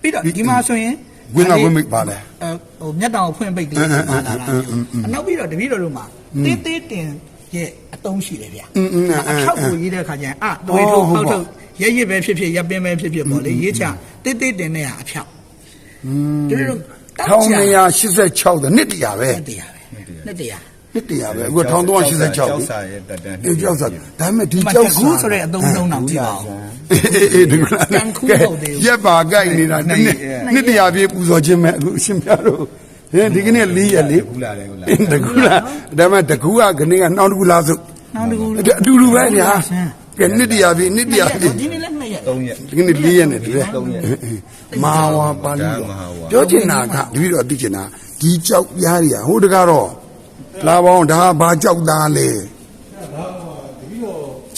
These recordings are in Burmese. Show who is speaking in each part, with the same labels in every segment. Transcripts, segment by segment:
Speaker 1: ပြီးတော့ဒီမှာဆိုရင်
Speaker 2: ဝင်တော့ဝင်မိပါလေ
Speaker 1: ဟိုမျက်တောင်ဖွင့်ပိတ်ကလေးပါလာတာအနောက်ပြီးတော့တပည့်တော်တို့မှာတေးသေးတင်ရဲ့အတုံးရှိတယ်ဗျာအထောက်ကိုရေးတဲ့ခါကျရင်အတွေးထုတ်ဟုတ်ထုတ်ရရပဲဖြစ်ဖြစ်ရပင်းပဲဖြစ်ဖြစ်ပေါ့လေရေးချတေးသေးတင်နဲ့အဖြောက်อืม1986တဲ့
Speaker 2: နှစ်တရာပဲ
Speaker 1: နှစ်တရာပဲနှစ်တရာ
Speaker 2: နှစ်တရာပဲအခု1386
Speaker 3: ကျောက်စာရဲ့တက်တန်း
Speaker 2: အေးကြောက်စားဒါပေမဲ့ဒီ
Speaker 1: ဒီ
Speaker 2: ကြော
Speaker 1: ကြော
Speaker 2: က်
Speaker 1: က်
Speaker 2: စာ
Speaker 1: ကူဆိုတဲ့အသုံးလုံးတော့ကြည့်ပါဦး
Speaker 2: အေးအေးအေးဒီကလာ
Speaker 1: ကန်ခူးဟုတ်တယ်
Speaker 2: ရက်ပါကြိုက်နေတာနှစ်နှစ်နှစ်တရာပြည့်ပူဇော်ခြင်းမဲ့အခုအရှင်ပြတို့ဟင်ဒီကနေ့၄ရက်လေး
Speaker 3: ဘူးလာတယ်ဟုတ်လား
Speaker 2: အင်းတကူလားဒါပေမဲ့တကူကခနေ့ကနှောင်းတကူလားဆို
Speaker 1: နောက်တစ်ခု
Speaker 2: အတူတူပဲညာကဲနှစ်တရာပြည့်နှစ်တရာပြည့်
Speaker 1: ဒီနေ့လည်းနှစ်ရက်
Speaker 3: 3ရက်
Speaker 2: ဒီကနေ့၄ရက်နဲ့တည်း
Speaker 3: သုံးရက်
Speaker 2: မဟာဝါပါဠိ
Speaker 3: ဒါ
Speaker 2: တော်
Speaker 3: မဟာဝါ
Speaker 2: ပြောချင်တာကတပည့်တော်သိချင်တာဒီကြောက်ပြားတွေကဟိုတကားတော့ လာပေါင်းဒါဘာကြောက်သားလဲ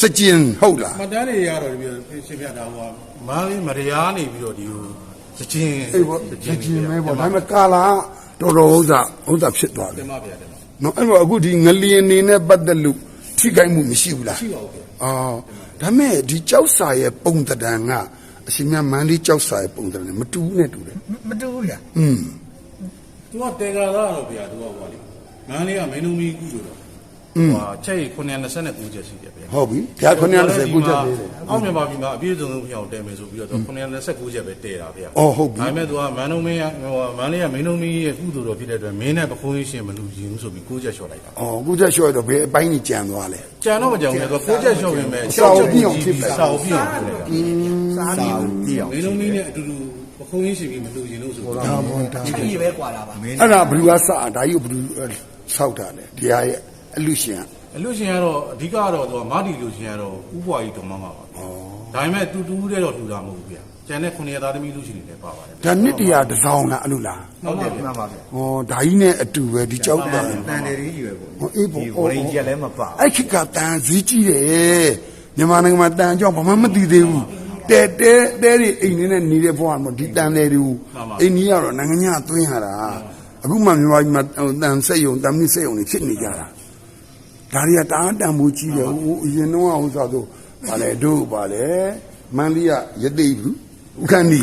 Speaker 2: စကြင်ဟုတ်လား
Speaker 4: မှတ်တမ်းတွေရတော့ဒီပြီးရှင်းပြတာဟိုကမားလေးမရရားနေပြီးတော့ဒီဟိုစချင်း
Speaker 2: အေးပေါ့စကြင်ပဲပေါ့ဒါပေမဲ့ကာလာတော်တော်ဥစ္စာဥစ္စာဖြစ်သွားတယ်
Speaker 4: တင်ပါဗျာတင်ပါ
Speaker 2: နော်အဲ့တော့အခုဒီငလျင်နေနဲ့ပတ်သက်လို့ထိခိုက်မှုမရှိဘူးလား
Speaker 4: ရှိပါဦးဗျာ
Speaker 2: အော်ဒါပေမဲ့ဒီကြောက်စာရဲ့ပုံသဏ္ဍာန်ကအရှင်မြတ်မန္လေးကြောက်စာရဲ့ပုံသဏ္ဍာန်နဲ့မတူဘူးနဲ့တူတယ်
Speaker 1: မတူဘူးဗျာ
Speaker 2: อืม
Speaker 4: သူကတေကာသားတော့ဗျာသူကဟိုလေ မန္တလေးကမင်းတို့မီးကူးဆိုတော့ဟဟာချက်929ချက်ရှိတယ်ဗျာ
Speaker 2: ဟုတ်ပြီဗျာ929ချက်ပေးတယ်
Speaker 4: အောက်မြန်မာပြည်မှာအပြည့်စုံဆုံးဖျောက်တယ်မယ်ဆိုပြီးတော့929ချက်ပဲတည်တာဗျာ
Speaker 2: အော်ဟုတ်ပြီ
Speaker 4: ဒါပေမဲ့သူကမန္တုံးမင်းကဟိုမန္တလေးကမင်းတို့မီးရဲ့ကုသိုလ်တော်ဖြစ်တဲ့အတွက်မင်းနဲ့ပခုံးရှင်မလူရင်ဘူးဆိုပြီး9ချက်လျှော့လိုက်တာ
Speaker 2: အော်9ချက်လျှော့တော့ဘယ်အပိုင်းကြီးကြံသွားလဲ
Speaker 4: ကြံတော့မကြံဘူးလေသူက9ချက်လျှော့ပြင်မဲ့
Speaker 2: 6ချက်ပြီးအောင်ဖြစ်ပဲ
Speaker 4: စာအုပ်ပြီးအောင်ဖြစ်တ
Speaker 1: ယ်စာအု
Speaker 3: ပ်ပြီးအောင်
Speaker 4: မင်းတို့မီးနဲ့အတူတူပခုံးရှင်ပြီးမလူရင်လို့ဆိုတော့
Speaker 2: ဒါပေါ့ဒါ
Speaker 1: ကြီးပဲကွာတာပါ
Speaker 2: အဲ့ဒါဘလူးကစဒါကြီးကိုဘလူး ဆောက်တာလဲတရားရဲ့အလူရှင်က
Speaker 4: အလူရှင်ကတော့အဓိကတော့သူကမာတီလူရှင်ကတော့ဥပွားကြီးတော်မှမှာပါ။ဩဒါပေမဲ့တူတူတဲ့တော့ထူတာမဟုတ်ဘူးဗျာ။ကျန်တဲ့ခုနှစ်သားသမီးလူရှင်တွေလည်းပါပါတယ်
Speaker 2: ဒါနှစ်တရာတစ်စောင်းလားအလူလား
Speaker 3: ဟုတ်တယ်မှန်ပါဗျာ
Speaker 2: ဟောဒါကြီးနဲ့အတူပဲဒီကြောက်တာ
Speaker 3: တန်တယ်ကြီးရွယ်ပေါ့
Speaker 2: ဟောအေးပေါ့
Speaker 3: ဒီဝရင်ကြီးလည်းမပါ
Speaker 2: အဲ့ခေတ်ကတန်စည်းကြီးတယ်မြန်မာနိုင်ငံမှာတန်ကြောင့်ဘာမှမသိသေးဘူးတဲတဲတဲတွေအိမ်နေနဲ့နေတဲ့ဘဝမှာဒီတန်တယ်တွေအိမ်ကြီးကတော့နိုင်ငံညာသွင်းရတာ အခုမှမြန်မာပြည်မှာတန်ဆက်ယုံတန်မြင့်ဆက်ယုံတွေဖြစ်နေကြတာဒါတွေကတားတန်မှုကြီးတယ်ဟိုအရင်တော့ဟိုဆိုတော့ဗာလေတို့ဗာလေမန္တလေးကရသိဘူးဥက္ကဏီ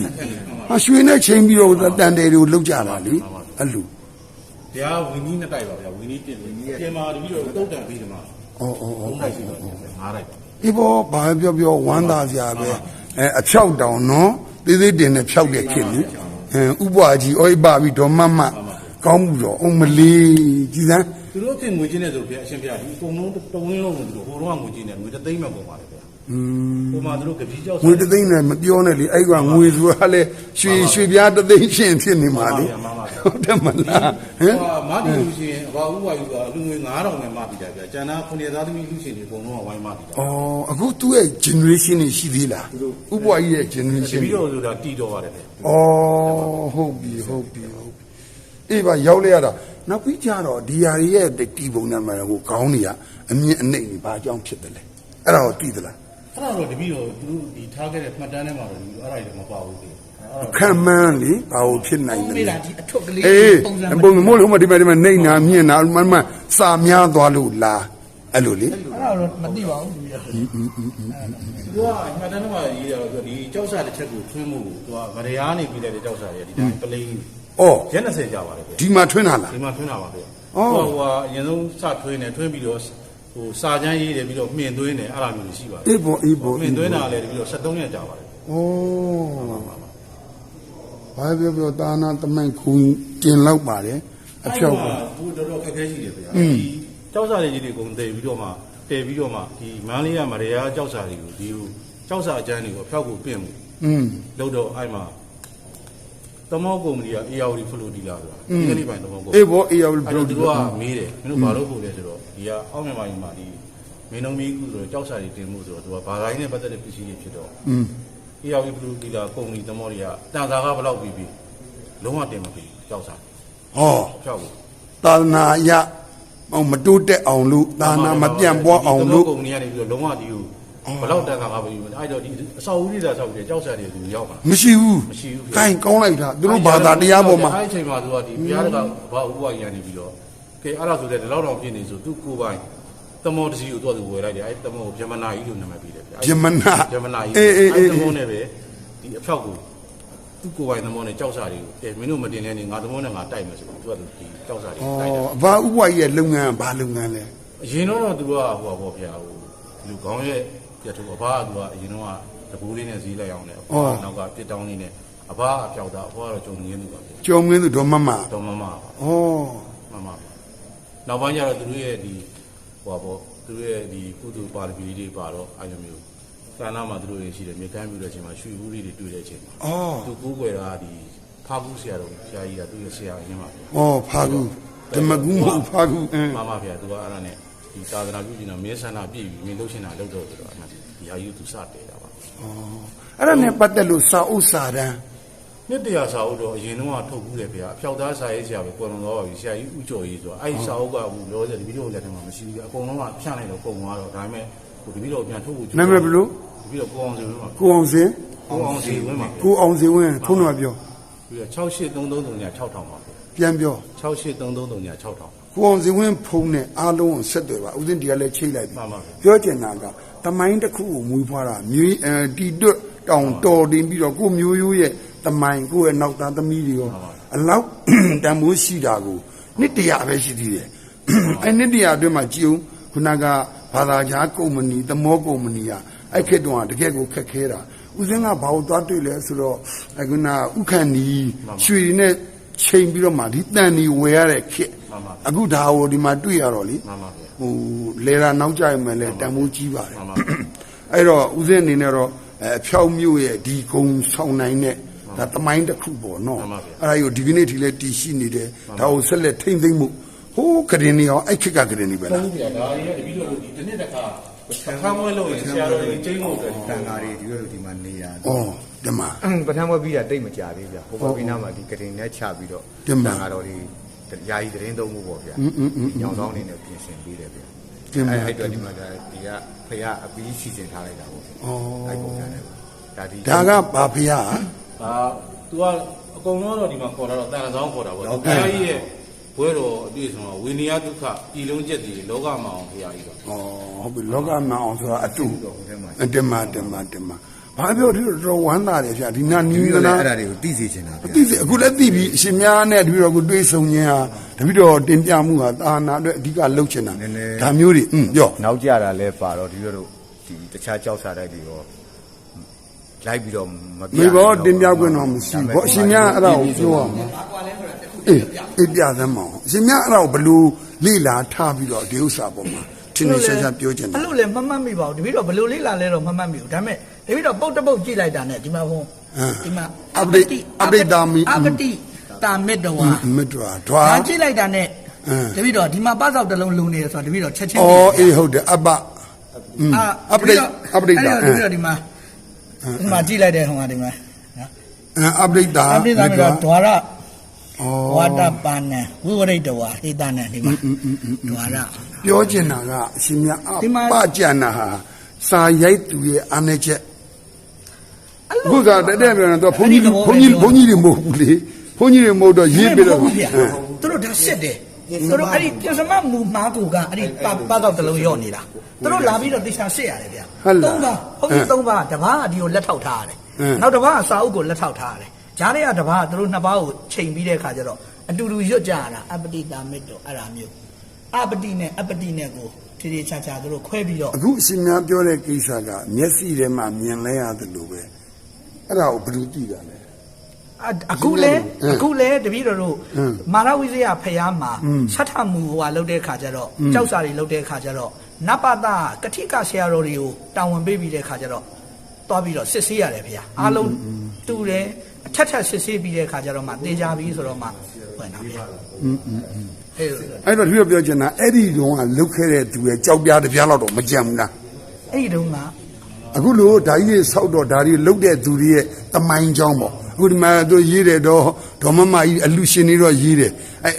Speaker 2: ဟာရွှေနဲ့ချိန်ပြီးတော့တန်တယ်တွေကိုလောက်ကြတာလေအဲ့လို။
Speaker 4: တရားဝင်းကြီးနှစ်တိုက်ပါဗျာ။ဝင်းကြီးတင်ဝင်းကြီးတင်မာတပြီးတော့တုတ်တန်ပြီးတယ်မှာ
Speaker 2: ဩဩဩ
Speaker 4: သုံးတိုက်ရှိတော့ငါးတိုက်ပါ
Speaker 2: ဒီဘောဘာပြောပြောဝမ်းသာစရာပဲအဲအဖြောက်တောင်နော်သေးသေးတင်နဲ့ဖြောက်တဲ့ခင်လေအဲဥပ္ပါကြီးဩိပါပြီးဒေါ်မမ ကောင်းမှုတော့အုံမလေးကြည်စမ်း။
Speaker 4: သူတို့ခင်ငွေချင်းနဲ့ဆိုဗျာအရှင်ဗျာဒီအကုန်လုံးတဝင်းလုံးကိုသူတို့ဟိုတော့ငွေချင်းနဲ့ငွေတသိန်းမှပုံပါတယ်ဗျာ။อืมဟိုမှာသူတို့ကပီးကြောက်
Speaker 2: ငွေတစ်သိန်းနဲ့မပြောနဲ့လေအဲ့ကငွေဆိုတာလေရွှေရွှေပြားတစ်သိန်းရှင်ဖြစ်နေမှာလေဟုတ်တယ်မလားဟ
Speaker 4: ဟ
Speaker 2: မ်ို
Speaker 4: မာတီလူရှင်ဘာဥပွားကြီးကလူငွေ9000နဲ့မှပြီးတာဗျာ။ကျန်တာခုနှစ်သားသမီးလူရှင်တွေအကုန်လုံးကဝိုင်းမှပြီးတာ
Speaker 2: ဩအခုသူ့ရဲ့ generation တွေရှိသေးလားဥပ္ပါကြီးရဲ့။ generation
Speaker 4: ပြီးတော့ဆိုတာတီတော်ပါတယ်ဗျာ။
Speaker 2: ဩဟုတ်ပြီဟုတ်ပြီဟုတ်ပြီ အေးပါရောက်လိုက်ရတာနောက်ပြီးကြတော့ဒီဟာတွေရဲ့တီပုံနဲ့မှာဟိုခေါင်းတွေကအမြင့်အနှိမ့်နေဘာအကြောင်းဖြစ်တယ်လဲအဲ့ဒါကိုသိသလား
Speaker 4: အဲ့ဒါတော့တပည့်တော်သူတို့ဒီထားခဲ့တဲ့မှတ်တမ်းထဲမှာတော့ဒီအဲ့ဒါတွေမပါဘူးလေအဲ့ဒါ
Speaker 2: ခံမှန်းလေဘာလို့ဖြစ်နိုင်
Speaker 1: မေး
Speaker 2: လဲ
Speaker 1: တာဒီအထွတ်ကလေး
Speaker 2: အေး
Speaker 1: ပုံစံ
Speaker 2: ပုံမို့လို့မဒီမဲ့ဒီမဲ့နေနာမြင့်နာမမစာများသွားလို့လားအဲ့လိုလေ
Speaker 1: အဲ့ဒါတော့မသိပါဘူးဗျာ
Speaker 4: သူကမှတ်တမ်းထဲမှာရေးတာတော့ဒီကြောက်စာတစ်ချက်ကိုထွင်းမှုသူကဗရယားနေပြီးတဲ့ကြောက်စာတွေဒီတိုင်းပလိန်
Speaker 2: ဩ
Speaker 4: ရက်20ကြာပါတယ်ဗျ
Speaker 2: ဒီမှာထွင်းတာလား
Speaker 4: ဒီမှာထွင်းတာပါဗျ
Speaker 2: အော်
Speaker 4: ဟိုကအရင်ဆုံးစထွင်းတယ်ထွင်းပြီးတော့ဟိုစာချမ်းရေးတယ်ပြီးတော့မှင်သွင်းတယ်အဲ့လိုမျိုးရှိပါတယ်
Speaker 2: အေးပေါ်အေးပေါ်
Speaker 4: မှင်သွင်းတာလည်းပြီးတော့73ရက်ကြာပါတယ်
Speaker 2: ဩဘာပြောပြောတာနာတမိုင်ခုတင်လောက်ပါတယ်အဖြောက်ပါ
Speaker 4: သူတော်တော်ခက်ခဲရှိတယ်ဗျဒီကြောက်စာတွေကြီးတွေကုန်တည်ပြီးတော့မှတည်ပြီးတော့မှဒီမန်းလေးကမရယားကြောက်စာတွေကိုဒီကြောက်စာအကျန်းတွေကိုဖျောက်ကိုပြင်မှု
Speaker 2: อืม
Speaker 4: လို့တော့အဲ့မှာ တမောကုမ္ပဏီက AOD ဖလိုဒီလာဆိုတာဒီကနေ့ပိုင်းတမောကုမ္ပဏီ
Speaker 2: အေးပေါ်အေးရောက်
Speaker 4: အဲ့
Speaker 2: ဘယ်
Speaker 4: တော့
Speaker 2: လို
Speaker 4: သူ
Speaker 2: ဒီ
Speaker 4: တို့
Speaker 2: လို
Speaker 4: ကမေးတယ်မင်းတို့ဘာလို့ပို့လဲဆိုတော့ဒီကအောက်မြန်မာပြည်မှာဒီမင်းတို့မီးကူဆိုတော့ကြောက်စာတွေတင်မှုဆိုတော့သူကဘာသာရေးနဲ့ပတ်သက်တဲ့ပစ္စည်းတွေဖြစ်တော့
Speaker 2: อืม
Speaker 4: AOD ဖလိုဒီလာကုမ္ပဏီတမောတွေကတန်စာကဘယ်လောက်ပြီးပြီလုံးဝတင်မပြီးကြောက်စာ
Speaker 2: ဟော
Speaker 4: ဖြောက်ကို
Speaker 2: တာနာယဟောမတိုးတက်အောင်လို့တာနာမပြန့်ပွားအောင်လို့
Speaker 4: ကုမ္ပဏီကနေပြီးတော့လုံးဝဒီကို ဘယ်လောက်တန်စာကပြီးပြီအဲ့တော့ဒီအဆောက်အဦတွေသာဆောက်ပြီးကြောက်စာတွေသူရောက်ပါ
Speaker 2: မရှိဘူး
Speaker 4: မရှိဘူး။
Speaker 2: ကိုင်းကောင်းလိုက်တာသူတို့ဘာသာတရားပေါ်မှာ
Speaker 4: အဲ့ဒီအချိန်မှာသူကဒီဘုရားတကဘာဥပ္ပါရနေပြီးတော့ကဲအဲ့ဒါဆိုတဲ့ဒီလောက်တော့ဖြစ်နေဆိုသူကိုယ်ပိုင်တမောတစီကိုသူကသူဝယ်လိုက်တယ်အဲ့တမောကိုဗြဟ္မဏကြီးလို့နာမည်ပေးတယ်ဗျာ
Speaker 2: ယမနာ
Speaker 4: ဗြဟ္မဏကြီး
Speaker 2: အေးအေးအေး
Speaker 4: အဲ့တမောနဲ့ပဲဒီအဖြောက်ကိုသူ့ကိုယ်ပိုင်သဘောနဲ့ကြောက်စာတွေကိုအဲမင်းတို့မတင်လဲနေငါသဘောနဲ့ငါတိုက်မယ်ဆိုပြီးသူကဒီကြောက်စာတွေ
Speaker 2: ဩ
Speaker 4: တိုက်တယ်
Speaker 2: အဘာဥပ္ပါကြီးရဲ့လုပ်ငန်းကဘာလုပ်ငန်းလဲ
Speaker 4: အရင်တော့သူကဟိုပါပေါ့ဗျာဟိုလူကောင်းရဲ့ ပြတ်သူအဘကသူကအရင်တော့တပူးလေးနဲ့ဈေးလိုက်အောင်တယ်အဘကနောက်ကပြစ်တောင်းလေးနဲ့အဘကအပြောက်တာအဘကတော့ဂျုံငင်းသူပါဗျာ
Speaker 2: ကျော်မင်းသူဒေါ်မမဩ
Speaker 4: တော်မမပါမမပါနောက်ပိုင်းကျတော့သူတို့ရဲ့ဒီဟိုပါပေါ့သူတို့ရဲ့ဒီကုသပါရမီတွေပါတော့အဲ့လိုမျိုးကာနာမှာသူတို့ရရှိတယ်မြေကမ်းပြူတဲ့အချိန်မှာရွှေဘူးလေးတွေတွေ့တဲ့အချိန်မှာ
Speaker 2: ဩ
Speaker 4: သူကိုးကွယ်တာဒီဖားဘူးဆရာတော်ဆရာကြီးကသူ့ရဲ့ဆရာအရင်ပါဗျာ
Speaker 2: ဩဖာကူဓမ္မကူမဟုတ်ဖာကူအင်း
Speaker 4: မမဗျာသူကအဲ့ဒါနဲ့ ဒီသာသနာပြုကျင်တော့မင်းဆန္ဒပြည့်ပြီးမင်းလုပ်ချင်တာလုပ်တော့ဆိုတော့အဲ့ဒါဒီဟာယူသူစတယ်တာပါ
Speaker 2: အဲ့ဒါနဲ့ပတ်သက်လို့စာအုပ်စာတန်း
Speaker 4: နှစ်တရာစာအုပ်တော့အရင်တော့ထုတ်ဘူးတယ်ဗျာအဖျောက်သားစာရေးဆရာပဲပေါ်လွန်တော့ပါပြီဆရာကြီးဥကျော်ကြီးဆိုတော့အဲ့ဒီစာအုပ်ကဘူးလောဆယ်ဒီဗီဒီယိုလက်ထက်မှာမရှိဘူးအကုန်လုံးကဖြန့်လိုက်တော့ပုံသွားတော့ဒါပေမဲ့ဟိုဒီဗီဒီယိုပြန်ထုတ်ဖို့
Speaker 2: နာမည်ဘယ်လို
Speaker 4: ဒီဗီဒီယိုကိုအောင်စီဝင်းပါ
Speaker 2: ကိုအောင်စင်
Speaker 4: ကိုအောင်စီဝင်းပါ
Speaker 2: ကိုအောင်စင်ဝင်းဖုန်းနံပါတ်ပြော
Speaker 4: ပြီးတော့68333ည6000ပါ
Speaker 2: ပြန်ပြော
Speaker 4: 68333ည6000
Speaker 2: ကိုအောင်စင်ဝင်းဖုန်းနဲ့အားလုံးကိုဆက်သွယ်ပါဦးစင်ဒီကလည်းချိတ်လိုက်ပြီ
Speaker 4: မှန်ပါ
Speaker 2: ပြောချင်တာကတမိုင်းတစ်ခုကိုမွေးဖွားတာမျိုးအဲတီတွတ်တောင်တော်တင်ပြီးတော့ကိုမျိုးရိုးရဲ့တမိုင်းကိုရဲ့နောက်သားသမီးတွေရောအလောက်တန်မိုးရှိတာကိုနှစ်တရာပဲရှိသေးတယ်အဲနှစ်တရာအတွင်းမှာကြည်အောင်ခုနကဘာသာကြားကုမ္ပဏီသမောကုမ္ပဏီကအဲ့ခေတ်တုန်းကတကယ်ကိုခက်ခဲတာဦးစင်းကဘာလို့သွားတွေ့လဲဆိုတော့အခုနဥက္ကဏီရွှေနဲ့ချိန်ပြီးတော့မှဒီတန်ဒီဝယ်ရတဲ့ခေတ်
Speaker 4: မှန်ပါ
Speaker 2: အခုဒါကိုဒီမှာတွေ့ရတော့လေ
Speaker 4: မှန်ပါဗျာ
Speaker 2: ဟိုလေရာနောက်ကြရမယ်လေတန်မိုးကြီးပါတယ်
Speaker 4: မှန်ပါ
Speaker 2: အဲ့တော့ဦးစင်းအနေနဲ့တော့အဲအဖြောက်မျိုးရဲ့ဒီဂုံဆောင်နိုင်တဲ့ဒါတမိုင်းတစ်ခုပေါ့နော်
Speaker 4: မှန်ပါဗျာ
Speaker 2: အဲ့ဒါကိုဒီကနေ့ထိလည်းတည်ရှိနေတယ်ဒါကိုဆက်လက်ထိမ့်သိမ့်မှုဟိုးကရင်နေအောင်အဲ့ခက်ကကရင်နေပဲ
Speaker 4: ဟု
Speaker 2: လား
Speaker 4: တ်ဗျာဒါတွေကတပီတော့ဒီတစ်နှစ်တစ်ခါအခါမွေးလို့ရင်ဆရာတော်ကြီးကျင်းဖို့အတွက်
Speaker 3: တန်ဃာတွေဒီလိုဒီမှာနေတာ
Speaker 2: ဩဒီမှာ
Speaker 3: ပထမဘွဲပြီးတာတိတ်မကြသေးဗျာဟိုဘပြီးနားမှာဒီကတင်နဲ့ချပြီးတော့
Speaker 2: တင်ပါ
Speaker 3: တန်ဃာတော်တွေ ယာယီသတင်းသုံးမှုပေါ့ဗျာညောင်ဆောင်နေနဲ့ပြင်ဆင်ပေးတယ်ဗျာ
Speaker 2: ဒီမှာ
Speaker 3: အဲ့အဲ့တော့ဒီမှာဒါဒီကဖရအပီးစီစဉ်ထားလိုက်တာပေါ့အဲ့ပုံစံနဲ့ဒါဒီ
Speaker 2: ဒါကဘာဖရား
Speaker 4: ဒါ तू ကအကုန်လုံးတော့ဒီမှာခေါ်တာတော့တန်ဆောင်ခေါ်တာပေါ့ဘုရားကြီးရဲ့ဘွဲတော်အပြည့်စုံဝိနည်းဒုက္ခပြည်လုံးချက်တည်လောကမအောင်ဘုရားကြီးတော့
Speaker 2: ဩဟုတ်ပြီလောကမအောင်ဆိုတာအတူ
Speaker 3: တော့ဟိုထဲမှာ
Speaker 2: အတင်မတင်မတင်မ ဘာပြောဒီလိုတော်ဝမ်းသာတယ်ဗျာဒီနာနီ
Speaker 3: ဒီးလို
Speaker 2: နာ
Speaker 3: လည်းအဲ့ဒါတွေကိုသိစေချင်တာ
Speaker 2: အ
Speaker 3: ဗျာ
Speaker 2: သိစိတ်အခုလည်းသိပြီအရှင်များနဲ့တပည့်တော်ကိုတွေးဆုံခြင်းဟာတပည့်တော်တင်ပြမှုဟာသာနာအတွက်အဓိကလှုပ်ချင်တာဒါမျိုးတွေอืมပြော
Speaker 3: နောက်ကြတာလဲပါတော့ဒီလိုတို့ဒီတခြားကြောက်စားတိုက်တွေရောလိုက်ပြီးတော့မပြ
Speaker 2: မေဘောတင်ပြခွင့်တော့မရှိဘူးဘောအရှင်များအဲ့ဒါကိုပြောအောင်အေးအေးပြသမ်းမအောင်အရှင်များအဲ့ဒါကိုဘယ်လို့လေ့လာထားပြီးတော့ဒီဥစ္စာပေါ်မှာထင်ထင်ရှားရှားပြောချင်တယ်
Speaker 1: အဲ့လိုလည်းမမှတ်မိပါဘူးတပည့်တော်ဘယ်လိုလေးလာလဲတော့မမှတ်မိဘူးဒါပေမဲ့ တပည့်တော်ပုတ်တပုတ်ကြည့်လိုက်တာနဲ့ဒီမှာဘုံဒီမှာ
Speaker 2: အပ္ပိအပ္ပိတာမိ
Speaker 1: အပတိတာမစ်တော်ဟာ
Speaker 2: မတ်တော်ဓွာ
Speaker 1: ဒါကြည့်လိုက်တာနဲ့
Speaker 2: အင်း
Speaker 1: တပည့်တော်ဒီမှာပစောက်တစ်လုံးလုံနေရဆိုတော့တပည့်တော်ချက်ချင်း
Speaker 2: ဩအေးဟုတ်တယ်အပ္ပอืม
Speaker 1: အာ
Speaker 2: အပ္ပိအပ္ပိတာ
Speaker 1: အဲ့တော့တပည့်တော်ဒီမှာဒီမှာကြည့်လိုက်တဲ့ဟိုဟာဒီမှာနော်
Speaker 2: အပ္ပိတာ
Speaker 1: အပတိတာမစ်တော်ဒွါရ
Speaker 2: ဩ
Speaker 1: ဝါဒပါဏံဝိဝရိတဝါဟိတနံဒီမှာဒွါရ
Speaker 2: ပြောချင်တာကအရှင်များအ
Speaker 1: ဒီမှာ
Speaker 2: ပကြံတာဟာစာရိုက်သူရဲ့အာနေချက်
Speaker 1: အဲ့
Speaker 2: အခုကတက်တက်ပြောတော့ဘုန်းကြီးတွေဘုန်းကြီးဘုန်းကြီးတွေမဟုတ်ဘူးလေဘုန်းကြီးတွေမဟုတ်တော့ရေးပြတော့
Speaker 1: ဘူးဗျာသူတို့ဒါစစ်တယ်သူတို့အဲ့ဒီပြသမမူမာကူကအဲ့ဒီပပတော့တစ်လုံးရော့နေတာသူတို့လာပြီးတော့တေချာစစ်ရတယ်ဗျာသုံးပါဟုတ်ပြီသုံးပါတပားကဒီကိုလက်ထောက်ထားရတယ်နောက်တပားကစာအုပ်ကိုလက်ထောက်ထားရတယ်ဂျားတွေကတပားကသူတို့နှစ်ပါးကိုချိန်ပြီးတဲ့အခါကျတော့အတူတူရွတ်ကြရတာအပတိတာမစ်တို့အဲ့ဒါမျိုးအပတိနဲ့အပတိနဲ့ကိုထေထေချာချာသူတို့ခွဲပြီးတော့
Speaker 2: အခုအရှင်များပြောတဲ့ကိစ္စကမျက်စိထဲမှာမြင်လဲရတယ်လို့ပဲ အဲ့ဒါကိုဘယ်လိုကြည့်တာလဲ
Speaker 1: အအခုလဲ
Speaker 2: အင်း
Speaker 1: အခုလဲတပည့်တော်တို့
Speaker 2: အင်း
Speaker 1: မာရဝိဇယဖျားမှာဆက်ထမူဟိုဟာလုပ်တဲ့ခါကျတော့ကြောက်စာတွေလုပ်တဲ့ခါကျတော့နပတကတိကဆရာတော်တွေကိုတာဝန်ပေးပြီးတဲ့ခါကျတော့တွားပြီးတော့စစ်ဆေးရတယ်ဗျာအားလုံးတူတယ်အထက်ထက်စစ်ဆေးပြီးတဲ့ခါကျတော့မှတေချာပြီဆိုတော့မှဝင်တာဗျာอืมอืมအဲလို
Speaker 2: အဲ့တော့ဒီလိုပြောချင်တာအဲ့ဒီတုန်းကလုတ်ခဲ့တဲ့သူရဲ့ကြောက်ပြားတစ်ပြားလောက်တော့မကြံဘူးလား
Speaker 1: အဲ့ဒီတုန်းက
Speaker 2: အခုလို့ဓာကြီးတွေဆောက်တော့ဓာကြီးလုတ်တဲ့သူတွေရဲ့တမိုင်းကြောင်းပေါ့အခုဒီမှာသူရေးတယ်တော့ဒေါ်မမကြီးအလူရှင်တွေတော့ရေးတယ်အဲ့